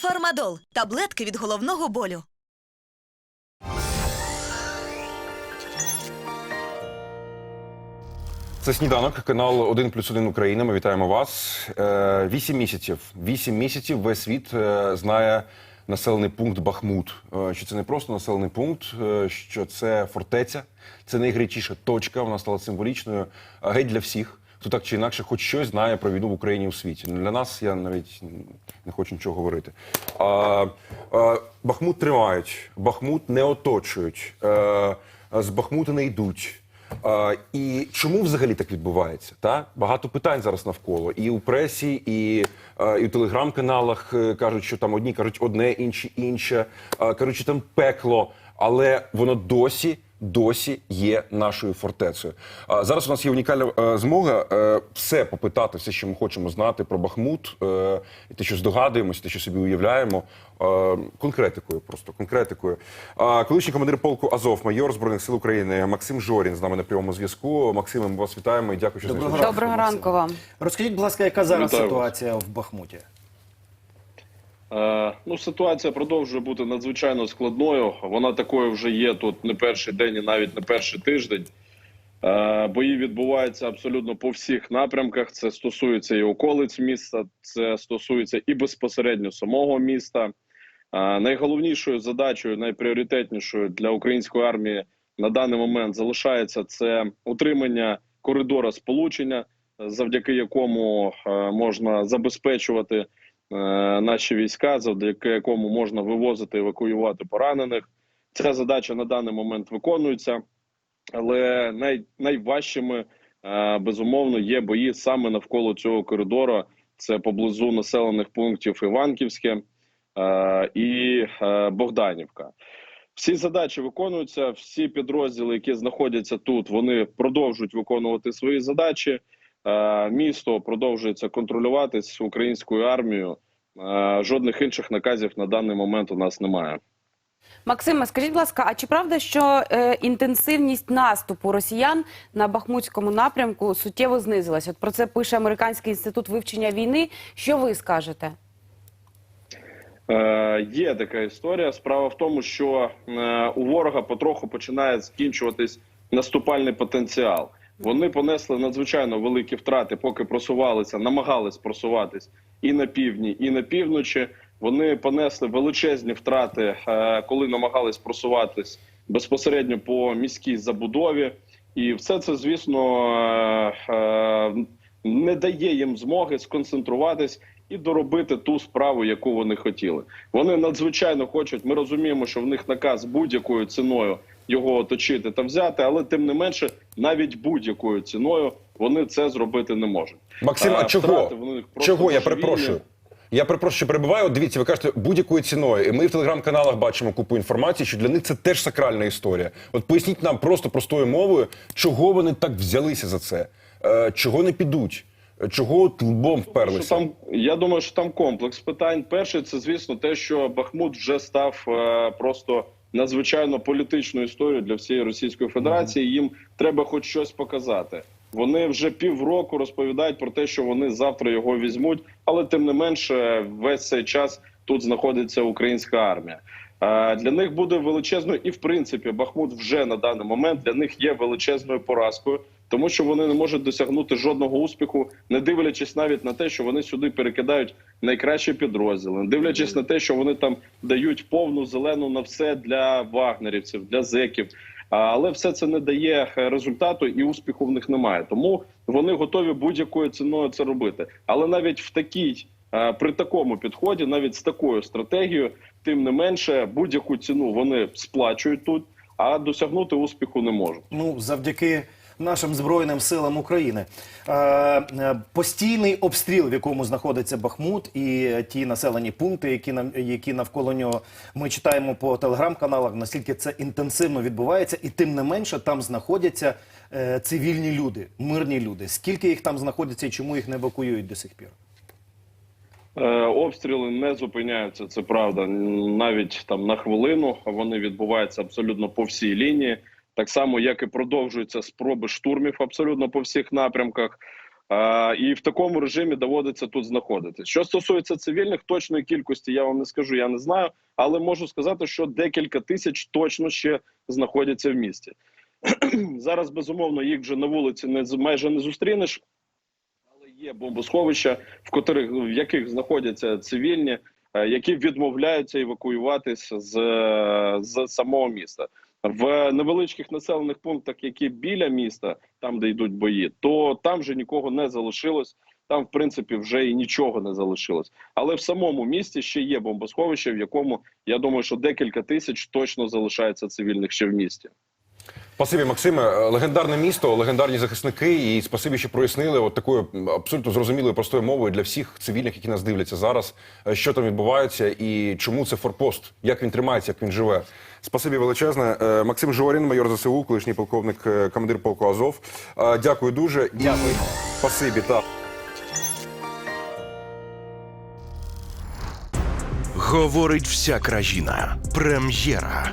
Фармадол таблетки від головного болю. Це сніданок, канал 1 плюс 1 Україна. Ми вітаємо вас. Е, Вісім місяців. Вісім місяців весь світ е, знає населений пункт Бахмут. Е, Що це не просто населений пункт, що це фортеця, це найгарячіша точка. Вона стала символічною геть для всіх. Хто так чи інакше, хоч щось знає про війну в Україні у світі. Для нас я навіть не хочу нічого говорити. А, а, Бахмут тримають, Бахмут не оточують, е, з Бахмута не йдуть. А, і чому взагалі так відбувається? Та? Багато питань зараз навколо. І у пресі, і, а, і у телеграм-каналах е, кажуть, що там одні кажуть одне, інші інше. А, що там пекло, але воно досі. Досі є нашою фортецею. А зараз у нас є унікальна е, змога е, все попитати, все, що ми хочемо знати про Бахмут, е, і те, що здогадуємося, те, що собі уявляємо, е, конкретикою, просто конкретикою. А, колишній командир полку Азов, майор збройних сил України Максим Жорін з нами на прямому зв'язку. Максиме, ми вас вітаємо і дякую, що Доброго. Доброго ранку вам. Розкажіть, будь ласка, яка зараз Вітаю ситуація в Бахмуті? Е, ну, ситуація продовжує бути надзвичайно складною. Вона такою вже є тут не перший день і навіть не перший тиждень. Е, бої відбуваються абсолютно по всіх напрямках. Це стосується і околиць міста, це стосується і безпосередньо самого міста. Е, найголовнішою задачею, найпріоритетнішою для української армії на даний момент залишається це утримання коридора сполучення, завдяки якому можна забезпечувати наші війська, завдяки якому можна вивозити, евакуювати поранених. Ця задача на даний момент виконується, але най, найважчими е, безумовно є бої саме навколо цього коридору. Це поблизу населених пунктів Іванківське е, і е, Богданівка. Всі задачі виконуються. Всі підрозділи, які знаходяться тут, вони продовжують виконувати свої задачі. Е, Місто продовжується контролюватись українською армією. Е, Жодних інших наказів на даний момент у нас немає. Максиме, скажіть, будь ласка, а чи правда, що е, інтенсивність наступу росіян на Бахмутському напрямку суттєво знизилась? От про це пише Американський інститут вивчення війни. Що ви скажете? Е, є така історія. Справа в тому, що е, у ворога потроху починає закінчуватись наступальний потенціал. Вони понесли надзвичайно великі втрати, поки просувалися, намагались просуватись і на півдні, і на півночі. Вони понесли величезні втрати, е, коли намагались просуватись безпосередньо по міській забудові, і все це, звісно, е, е, не дає їм змоги сконцентруватись і доробити ту справу, яку вони хотіли. Вони надзвичайно хочуть. Ми розуміємо, що в них наказ будь-якою ціною його оточити та взяти, але тим не менше, навіть будь-якою ціною вони це зробити не можуть. Максим, а Е, чого? Чого? Я перепрошую. Я перепрошую, що перебуваю. От Дивіться, ви кажете будь-якою ціною. І ми в телеграм-каналах бачимо купу інформації, що для них це теж сакральна історія. От поясніть нам просто простою мовою, чого вони так взялися за це, е, чого не підуть, чого лбом вперлися. там я думаю, що там комплекс питань. Перше, це звісно те, що Бахмут вже став е, просто надзвичайно політичну історію для всієї Російської Федерації. Їм треба хоч щось показати. Вони вже півроку розповідають про те, що вони завтра його візьмуть, але тим не менше, весь цей час тут знаходиться українська армія. Е, Для них буде величезною, і в принципі Бахмут вже на даний момент для них є величезною поразкою, тому що вони не можуть досягнути жодного успіху, не дивлячись навіть на те, що вони сюди перекидають найкращі підрозділи, не дивлячись на те, що вони там дають повну зелену на все для вагнерівців, для зеків. Але все це не дає е, результату і успіху в них немає. Тому вони готові будь-якою ціною це робити. Але навіть в такій е, при такому підході, навіть з такою стратегією, тим не менше, будь-яку ціну вони сплачують тут, а досягнути успіху не можуть. Ну, завдяки нашим Збройним силам України. Е, е, постійний обстріл, в якому знаходиться Бахмут, і ті населені пункти, які, нам- які навколо нього ми читаємо по телеграм-каналах, наскільки це інтенсивно відбувається, і тим не менше там знаходяться е, цивільні люди, мирні люди. Скільки їх там знаходиться і чому їх не евакуюють до сих пір? Обстріли не зупиняються, це правда. Навіть там на хвилину вони відбуваються абсолютно по всій лінії, так само як і продовжуються спроби штурмів абсолютно по всіх напрямках. І в такому режимі доводиться тут знаходитися. Що стосується цивільних, точної кількості я вам не скажу, я не знаю, але можу сказати, що декілька тисяч точно ще знаходяться в місті. Зараз безумовно їх вже на вулиці не майже не зустрінеш. Але є бомбосховища, в котрих в яких знаходяться цивільні, е, які відмовляються евакуюватись з, з самого міста. В невеличких населених пунктах, які біля міста, там де йдуть бої, то там вже нікого не залишилось. Там, в принципі, вже і нічого не залишилось. Але в самому місті ще є бомбосховище, в якому я думаю, що декілька тисяч точно залишається цивільних ще в місті. Спасибі, Максиме. Е, Легендарне місто, легендарні захисники, і спасибі, що прояснили от такою абсолютно зрозумілою простою мовою для всіх цивільних, які нас дивляться зараз, е, що там відбувається і чому це форпост, як він тримається, як він живе. Спасибі величезне. Е, Максим Жорін, майор ЗСУ, колишній полковник, командир полку Азов. Дякую дуже. Дякую. І... Спасибі, так. Говорить вся країна. Прем'єра